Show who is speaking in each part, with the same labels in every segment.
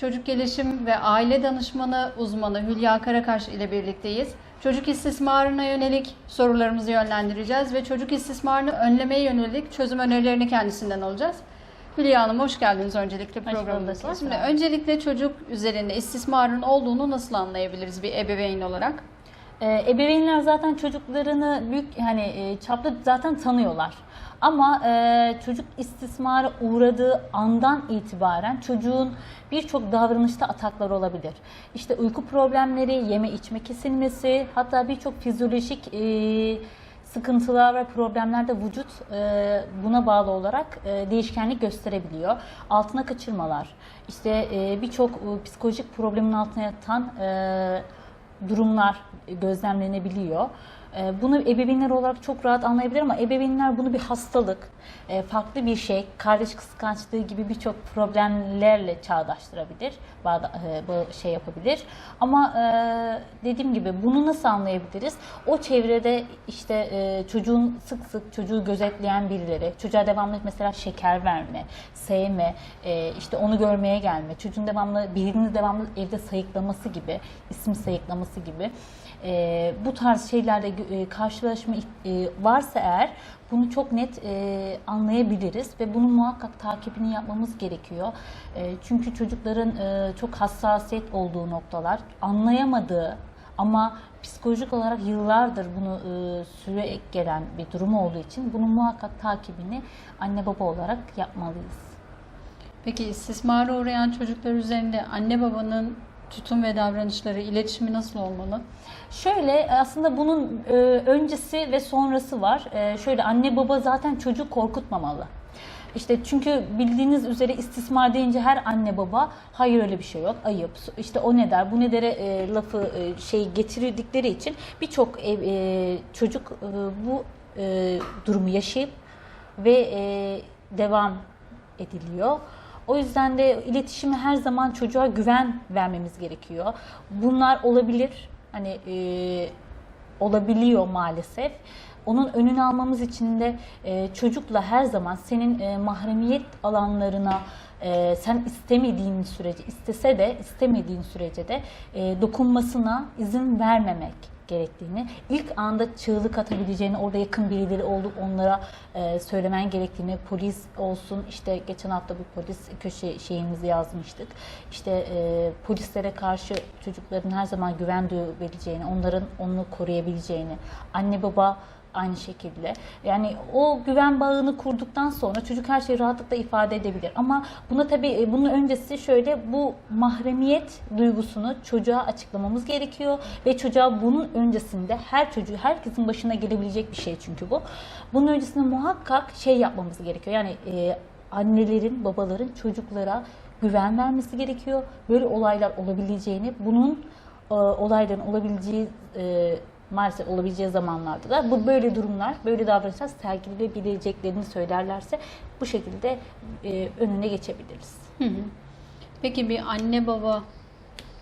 Speaker 1: Çocuk gelişim ve aile danışmanı uzmanı Hülya Karakaş ile birlikteyiz. Çocuk istismarına yönelik sorularımızı yönlendireceğiz ve çocuk istismarını önlemeye yönelik çözüm önerilerini kendisinden alacağız. Hülya Hanım hoş geldiniz öncelikle programımıza. Şimdi öncelikle çocuk üzerinde istismarın olduğunu nasıl anlayabiliriz bir ebeveyn olarak?
Speaker 2: Ee, ebeveynler zaten çocuklarını büyük hani e, çapta zaten tanıyorlar. Ama e, çocuk istismara uğradığı andan itibaren çocuğun birçok davranışta ataklar olabilir. İşte uyku problemleri, yeme içme kesilmesi, hatta birçok fizyolojik e, sıkıntılar ve problemler de vücut e, buna bağlı olarak e, değişkenlik gösterebiliyor. Altına kaçırmalar, işte e, birçok e, psikolojik problemin altına yatan e, durumlar gözlemlenebiliyor. Ee, Bunu ebeveynler olarak çok rahat anlayabilir ama ebeveynler bunu bir hastalık, e, farklı bir şey, kardeş kıskançlığı gibi birçok problemlerle çağdaştırabilir, e, bu şey yapabilir. Ama e, dediğim gibi bunu nasıl anlayabiliriz? O çevrede işte çocuğun sık sık çocuğu gözetleyen birileri, çocuğa devamlı mesela şeker verme, sevme, işte onu görmeye gelme, çocuğun devamlı birini devamlı evde sayıklaması gibi, ismi sayıklaması gibi bu tarz şeylerle e, karşılaşma e, varsa eğer bunu çok net e, anlayabiliriz ve bunun muhakkak takibini yapmamız gerekiyor. E, çünkü çocukların e, çok hassasiyet olduğu noktalar, anlayamadığı ama psikolojik olarak yıllardır bunu e, süre gelen bir durum olduğu için bunun muhakkak takibini anne baba olarak yapmalıyız.
Speaker 1: Peki istismara uğrayan çocuklar üzerinde anne babanın tutum ve davranışları, iletişimi nasıl olmalı?
Speaker 2: Şöyle aslında bunun e, öncesi ve sonrası var. E, şöyle anne baba zaten çocuğu korkutmamalı. İşte çünkü bildiğiniz üzere istismar deyince her anne baba hayır öyle bir şey yok ayıp işte o ne der bu ne dere e, lafı e, şey getirdikleri için birçok e, çocuk e, bu e, durumu yaşayıp ve e, devam ediliyor. O yüzden de iletişimi her zaman çocuğa güven vermemiz gerekiyor. Bunlar olabilir. Hani e, olabiliyor maalesef. Onun önünü almamız için de e, çocukla her zaman senin e, mahremiyet alanlarına e, sen istemediğin sürece, istese de istemediğin sürece de e, dokunmasına izin vermemek gerektiğini, ilk anda çığlık atabileceğini, orada yakın birileri olup onlara e, söylemen gerektiğini, polis olsun, işte geçen hafta bir polis köşe şeyimizi yazmıştık. İşte e, polislere karşı çocukların her zaman güven duyabileceğini, onların onu koruyabileceğini, anne baba aynı şekilde. Yani o güven bağını kurduktan sonra çocuk her şeyi rahatlıkla ifade edebilir. Ama buna tabii e, bunun öncesi şöyle bu mahremiyet duygusunu çocuğa açıklamamız gerekiyor ve çocuğa bunun öncesinde her çocuğu herkesin başına gelebilecek bir şey çünkü bu. Bunun öncesinde muhakkak şey yapmamız gerekiyor. Yani e, annelerin, babaların çocuklara güven vermesi gerekiyor. Böyle olaylar olabileceğini, bunun e, olayların olabileceği e, maalesef olabileceği zamanlarda da bu böyle durumlar, böyle davranışlar sergilenebileceklerini söylerlerse bu şekilde e, önüne geçebiliriz.
Speaker 1: Hı hı. Peki bir anne baba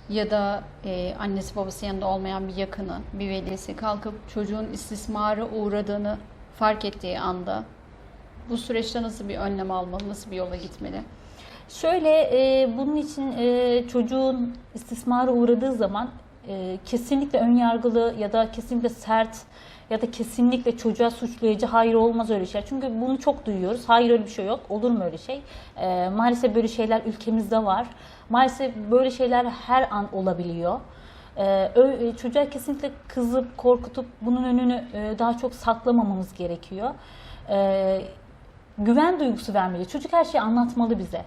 Speaker 1: ya da e, annesi babası yanında olmayan bir yakını, bir velisi kalkıp çocuğun istismara uğradığını fark ettiği anda bu süreçte nasıl bir önlem almalı, nasıl bir yola gitmeli?
Speaker 2: Şöyle e, bunun için e, çocuğun istismara uğradığı zaman e, kesinlikle ön yargılı ya da kesinlikle sert ya da kesinlikle çocuğa suçlayıcı hayır olmaz öyle şey. Çünkü bunu çok duyuyoruz. Hayır öyle bir şey yok. Olur mu öyle şey? E, maalesef böyle şeyler ülkemizde var. Maalesef böyle şeyler her an olabiliyor. Ee, çocuğa kesinlikle kızıp korkutup bunun önünü e, daha çok saklamamamız gerekiyor. Ee, güven duygusu vermeli. Çocuk her şeyi anlatmalı bize.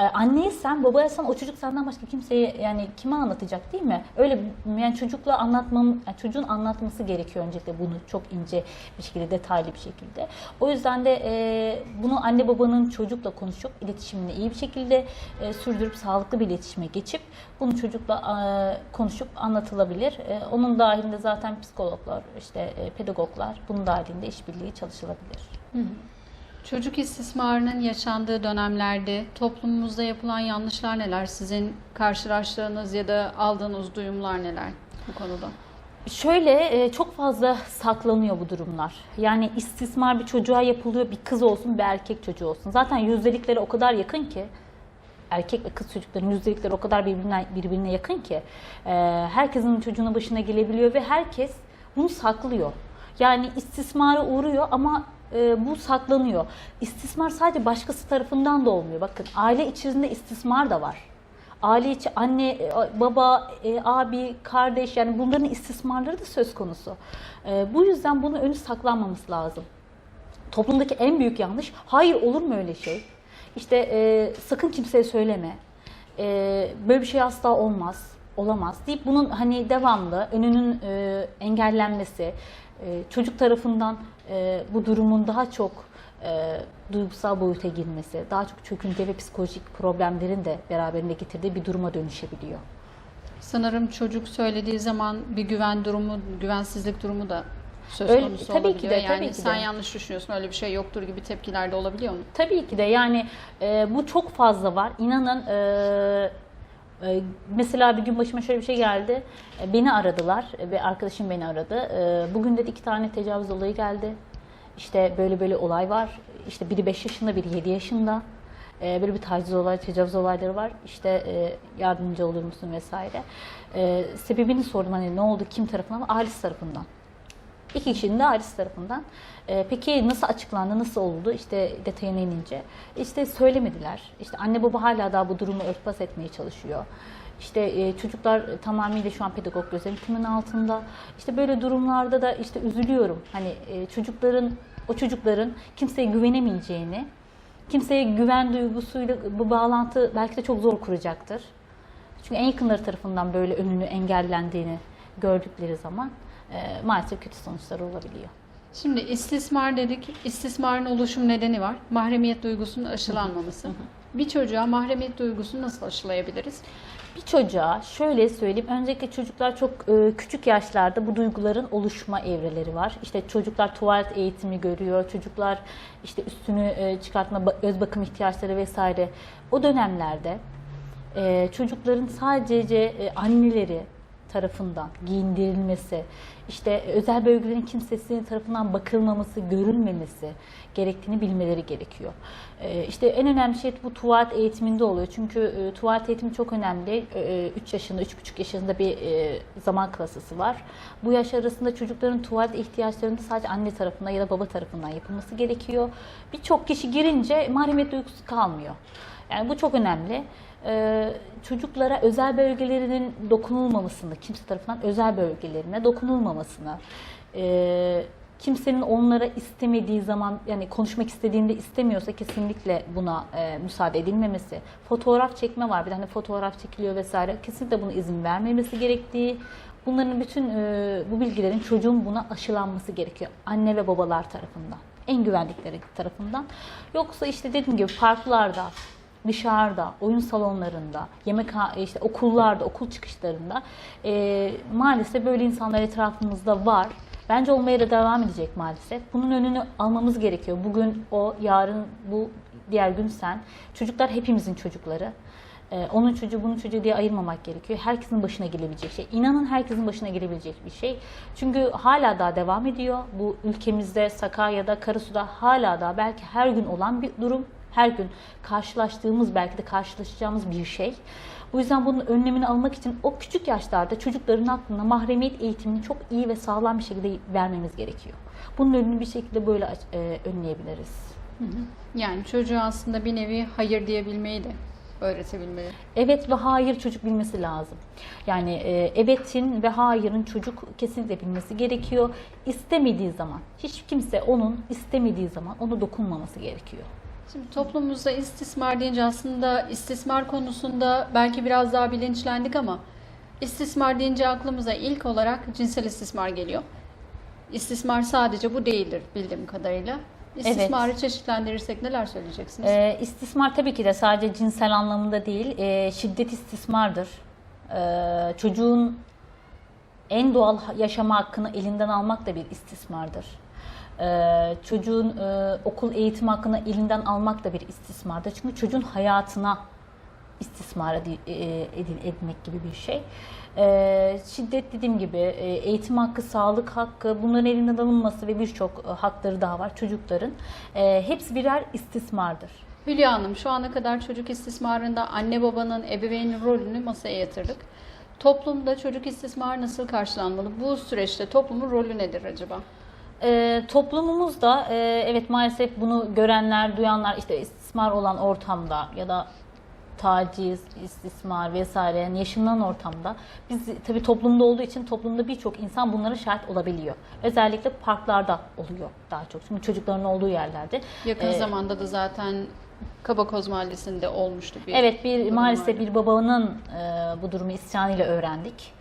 Speaker 2: Ee, anneysen, babaysan o çocuk senden başka kimseye yani kime anlatacak değil mi? Öyle yani çocukla anlatmam, yani çocuğun anlatması gerekiyor öncelikle bunu çok ince bir şekilde, detaylı bir şekilde. O yüzden de e, bunu anne babanın çocukla konuşup iletişimini iyi bir şekilde e, sürdürüp sağlıklı bir iletişime geçip bunu çocukla e, konuşup anlatılabilir. E, onun dahilinde zaten psikologlar, işte e, pedagoglar bunun dahilinde işbirliği çalışılabilir.
Speaker 1: Çocuk istismarının yaşandığı dönemlerde toplumumuzda yapılan yanlışlar neler? Sizin karşılaştığınız ya da aldığınız duyumlar neler bu konuda?
Speaker 2: Şöyle e, çok fazla saklanıyor bu durumlar. Yani istismar bir çocuğa yapılıyor, bir kız olsun, bir erkek çocuğu olsun. Zaten yüzdelikleri o kadar yakın ki erkek ve kız çocukların yüzdelikleri o kadar birbirine, birbirine yakın ki e, herkesin çocuğuna başına gelebiliyor ve herkes bunu saklıyor. Yani istismara uğruyor ama e, bu saklanıyor. İstismar sadece başkası tarafından da olmuyor. Bakın aile içerisinde istismar da var. Aile içi anne, e, baba, e, abi, kardeş yani bunların istismarları da söz konusu. E, bu yüzden bunun önü saklanmaması lazım. Toplumdaki en büyük yanlış, hayır olur mu öyle şey? İşte e, sakın kimseye söyleme, e, böyle bir şey asla olmaz, olamaz deyip bunun hani devamlı önünün e, engellenmesi, e, çocuk tarafından e, bu durumun daha çok e, duygusal boyuta girmesi, daha çok çöküntü ve psikolojik problemlerin de beraberinde getirdiği bir duruma dönüşebiliyor.
Speaker 1: Sanırım çocuk söylediği zaman bir güven durumu, güvensizlik durumu da söz
Speaker 2: Öyle-
Speaker 1: konusu
Speaker 2: tabii ki
Speaker 1: olabiliyor.
Speaker 2: de,
Speaker 1: yani
Speaker 2: tabii ki
Speaker 1: sen
Speaker 2: de.
Speaker 1: yanlış düşünüyorsun, öyle bir şey yoktur gibi tepkiler de olabiliyor mu?
Speaker 2: Tabii ki de yani e, bu çok fazla var. İnanın e, mesela bir gün başıma şöyle bir şey geldi. E, beni aradılar ve arkadaşım beni aradı. E, bugün dedi iki tane tecavüz olayı geldi. İşte böyle böyle olay var. İşte biri 5 yaşında, biri 7 yaşında. Böyle bir taciz olay, tecavüz olayları var. İşte e, yardımcı olur musun vesaire. Sebebini sordum hani ne oldu, kim tarafından? Ailesi tarafından. İki kişinin de ailesi tarafından. Ee, peki nasıl açıklandı, nasıl oldu? İşte detayına inince. İşte söylemediler. İşte anne baba hala daha bu durumu örtbas etmeye çalışıyor. İşte e, çocuklar tamamıyla şu an pedagog gözetimin altında. İşte böyle durumlarda da işte üzülüyorum. Hani e, çocukların, o çocukların kimseye güvenemeyeceğini, kimseye güven duygusuyla bu bağlantı belki de çok zor kuracaktır. Çünkü en yakınları tarafından böyle önünü engellendiğini gördükleri zaman e, maalesef kötü sonuçları olabiliyor.
Speaker 1: Şimdi istismar dedik. İstismarın oluşum nedeni var. Mahremiyet duygusunun aşılanmaması. Bir çocuğa mahremiyet duygusunu nasıl aşılayabiliriz?
Speaker 2: Bir çocuğa şöyle söyleyeyim, öncelikle çocuklar çok e, küçük yaşlarda bu duyguların oluşma evreleri var. İşte çocuklar tuvalet eğitimi görüyor, çocuklar işte üstünü e, çıkartma, öz bakım ihtiyaçları vesaire. O dönemlerde e, çocukların sadece e, anneleri tarafından giyindirilmesi, işte özel bölgelerin kimsesi tarafından bakılmaması, görülmemesi gerektiğini bilmeleri gerekiyor. Ee, işte en önemli şey bu tuvalet eğitiminde oluyor. Çünkü e, tuvalet eğitimi çok önemli. 3 yaşında, 3,5 yaşında bir e, zaman klasası var. Bu yaş arasında çocukların tuvalet ihtiyaçlarının sadece anne tarafından ya da baba tarafından yapılması gerekiyor. Birçok kişi girince mahremiyet duygusu kalmıyor. Yani bu çok önemli. Ee, çocuklara özel bölgelerinin dokunulmamasını, kimse tarafından özel bölgelerine dokunulmamasını, e, kimsenin onlara istemediği zaman yani konuşmak istediğinde istemiyorsa kesinlikle buna e, müsaade edilmemesi. Fotoğraf çekme var bir hani fotoğraf çekiliyor vesaire kesinlikle buna izin vermemesi gerektiği. Bunların bütün e, bu bilgilerin çocuğun buna aşılanması gerekiyor anne ve babalar tarafından. En güvendikleri tarafından. Yoksa işte dediğim gibi parklarda, dışarıda, oyun salonlarında, yemek işte okullarda, okul çıkışlarında e, maalesef böyle insanlar etrafımızda var. Bence olmaya da devam edecek maalesef. Bunun önünü almamız gerekiyor. Bugün o, yarın bu, diğer gün sen. Çocuklar hepimizin çocukları. Ee, onun çocuğu bunun çocuğu diye ayırmamak gerekiyor. Herkesin başına gelebilecek şey. İnanın herkesin başına gelebilecek bir şey. Çünkü hala daha devam ediyor. Bu ülkemizde Sakarya'da, Karasu'da hala daha belki her gün olan bir durum. Her gün karşılaştığımız belki de karşılaşacağımız bir şey. Bu yüzden bunun önlemini almak için o küçük yaşlarda çocukların aklına mahremiyet eğitimini çok iyi ve sağlam bir şekilde vermemiz gerekiyor. Bunun önünü bir şekilde böyle e, önleyebiliriz.
Speaker 1: Yani çocuğa aslında bir nevi hayır diyebilmeyi de öğretebilmeli.
Speaker 2: Evet ve hayır çocuk bilmesi lazım. Yani e, evetin ve hayırın çocuk kesinlikle bilmesi gerekiyor. İstemediği zaman, hiç kimse onun istemediği zaman onu dokunmaması gerekiyor.
Speaker 1: Şimdi toplumumuzda istismar deyince aslında istismar konusunda belki biraz daha bilinçlendik ama istismar deyince aklımıza ilk olarak cinsel istismar geliyor. İstismar sadece bu değildir bildiğim kadarıyla. İstismarı çeşitlendirirsek neler söyleyeceksiniz?
Speaker 2: E, istismar tabii ki de sadece cinsel anlamında değil, e, şiddet istismardır. E, çocuğun en doğal yaşama hakkını elinden almak da bir istismardır. Ee, çocuğun e, okul eğitim hakkını elinden almak da bir istismardır. Çünkü çocuğun hayatına istismar edi- e, edin, edmek gibi bir şey. Ee, şiddet dediğim gibi e, eğitim hakkı, sağlık hakkı bunların elinden alınması ve birçok hakları daha var çocukların. E, hepsi birer istismardır.
Speaker 1: Hülya Hanım şu ana kadar çocuk istismarında anne babanın ebeveyn rolünü masaya yatırdık. Toplumda çocuk istismarı nasıl karşılanmalı? Bu süreçte toplumun rolü nedir acaba?
Speaker 2: Ee, toplumumuzda e, evet maalesef bunu görenler, duyanlar işte istismar olan ortamda ya da taciz, istismar vesaire yani yaşanılan ortamda biz tabii toplumda olduğu için toplumda birçok insan bunlara şahit olabiliyor. Özellikle parklarda oluyor daha çok. Çünkü çocukların olduğu yerlerde.
Speaker 1: Yakın
Speaker 2: Ee,
Speaker 1: zamanda da zaten Kabakoz Mahallesi'nde olmuştu bir
Speaker 2: Evet bir maalesef
Speaker 1: vardı.
Speaker 2: bir babanın e, bu durumu isyanıyla öğrendik.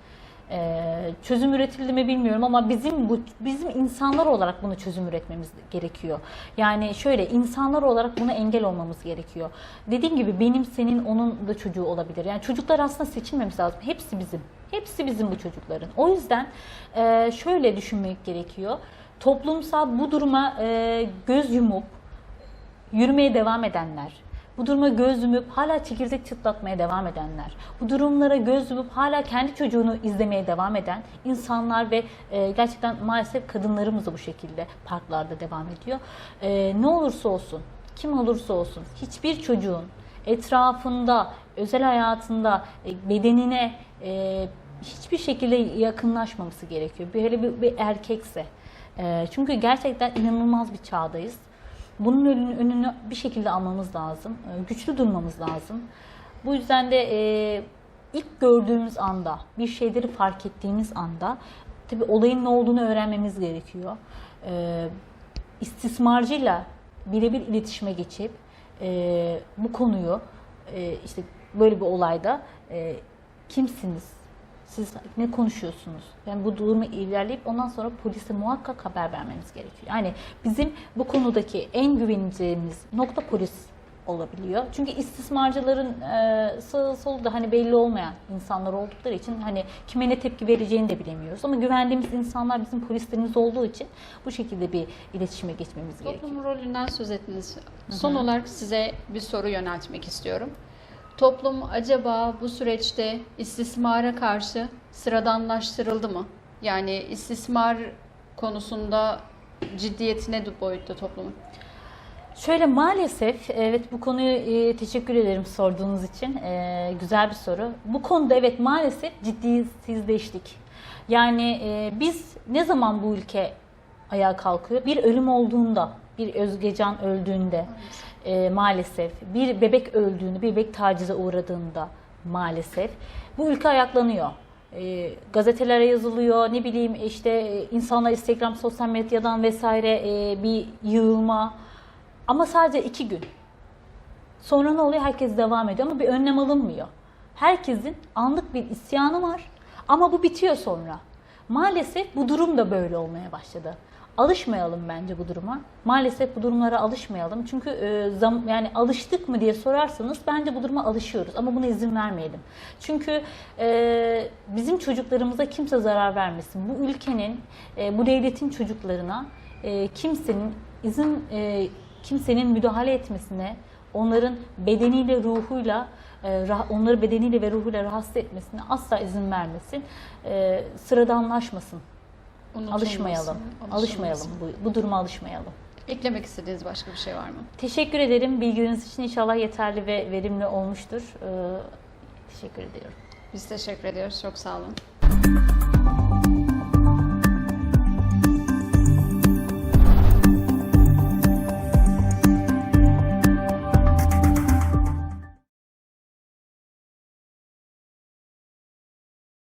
Speaker 2: E, çözüm üretildi mi bilmiyorum ama bizim bu bizim insanlar olarak bunu çözüm üretmemiz gerekiyor. Yani şöyle insanlar olarak buna engel olmamız gerekiyor. Dediğim gibi benim senin onun da çocuğu olabilir. Yani çocuklar aslında seçilmemiz lazım. Hepsi bizim. Hepsi bizim bu çocukların. O yüzden e, şöyle düşünmek gerekiyor. Toplumsal bu duruma e, göz yumup yürümeye devam edenler, bu duruma göz yumup hala çekirdek çıtlatmaya devam edenler, bu durumlara göz yumup hala kendi çocuğunu izlemeye devam eden insanlar ve e, gerçekten maalesef kadınlarımız da bu şekilde parklarda devam ediyor. E, ne olursa olsun, kim olursa olsun hiçbir çocuğun etrafında, özel hayatında, e, bedenine e, hiçbir şekilde yakınlaşmaması gerekiyor. Böyle bir, bir erkekse. E, çünkü gerçekten inanılmaz bir çağdayız. Bunun önünü, önünü bir şekilde almamız lazım. E, Güçlü durmamız lazım. Bu yüzden de e, ilk gördüğümüz anda, bir şeyleri fark ettiğimiz anda tabii olayın ne olduğunu öğrenmemiz gerekiyor. E, istismarcıyla birebir iletişime geçip e, bu konuyu e, işte böyle bir olayda e, kimsiniz? Siz ne konuşuyorsunuz? Yani bu durumu ilerleyip ondan sonra polise muhakkak haber vermemiz gerekiyor. Yani bizim bu konudaki en güveneceğimiz nokta polis olabiliyor. Çünkü istismarcıların e, sağı solu da hani belli olmayan insanlar oldukları için hani kime ne tepki vereceğini de bilemiyoruz. Ama güvendiğimiz insanlar bizim polislerimiz olduğu için bu şekilde bir iletişime geçmemiz gerekiyor.
Speaker 1: Toplum rolünden söz ettiniz. Son olarak size bir soru yöneltmek istiyorum. Toplum acaba bu süreçte istismara karşı sıradanlaştırıldı mı? Yani istismar konusunda ciddiyetine boyutta toplumun.
Speaker 2: Şöyle maalesef evet bu konuyu e, teşekkür ederim sorduğunuz için E, güzel bir soru. Bu konuda evet maalesef ciddiyetsizleştik. Yani e, biz ne zaman bu ülke ayağa kalkıyor? Bir ölüm olduğunda, bir Özgecan öldüğünde e, maalesef, bir bebek öldüğünde, bir bebek tacize uğradığında maalesef bu ülke ayaklanıyor. E, gazetelere yazılıyor, ne bileyim işte e, insanlar Instagram, sosyal medyadan vesaire e, bir yığılma. Ama sadece iki gün. Sonra ne oluyor? Herkes devam ediyor ama bir önlem alınmıyor. Herkesin anlık bir isyanı var ama bu bitiyor sonra. Maalesef bu durum da böyle olmaya başladı. Alışmayalım bence bu duruma. Maalesef bu durumlara alışmayalım. Çünkü e, zam, yani alıştık mı diye sorarsanız bence bu duruma alışıyoruz ama buna izin vermeyelim. Çünkü e, bizim çocuklarımıza kimse zarar vermesin. Bu ülkenin, e, bu devletin çocuklarına e, kimsenin izin e, kimsenin müdahale etmesine, onların bedeniyle, ruhuyla, e, onları bedeniyle ve ruhuyla rahatsız etmesine asla izin vermesin. E, sıradanlaşmasın.
Speaker 1: Unutulmasın,
Speaker 2: Alışmayalım. Alışmayalım. Bu, bu duruma alışmayalım.
Speaker 1: Eklemek istediğiniz başka bir şey var mı?
Speaker 2: Teşekkür ederim. Bilginiz için inşallah yeterli ve verimli olmuştur. E, teşekkür ediyorum.
Speaker 1: Biz teşekkür ediyoruz. Çok sağ olun.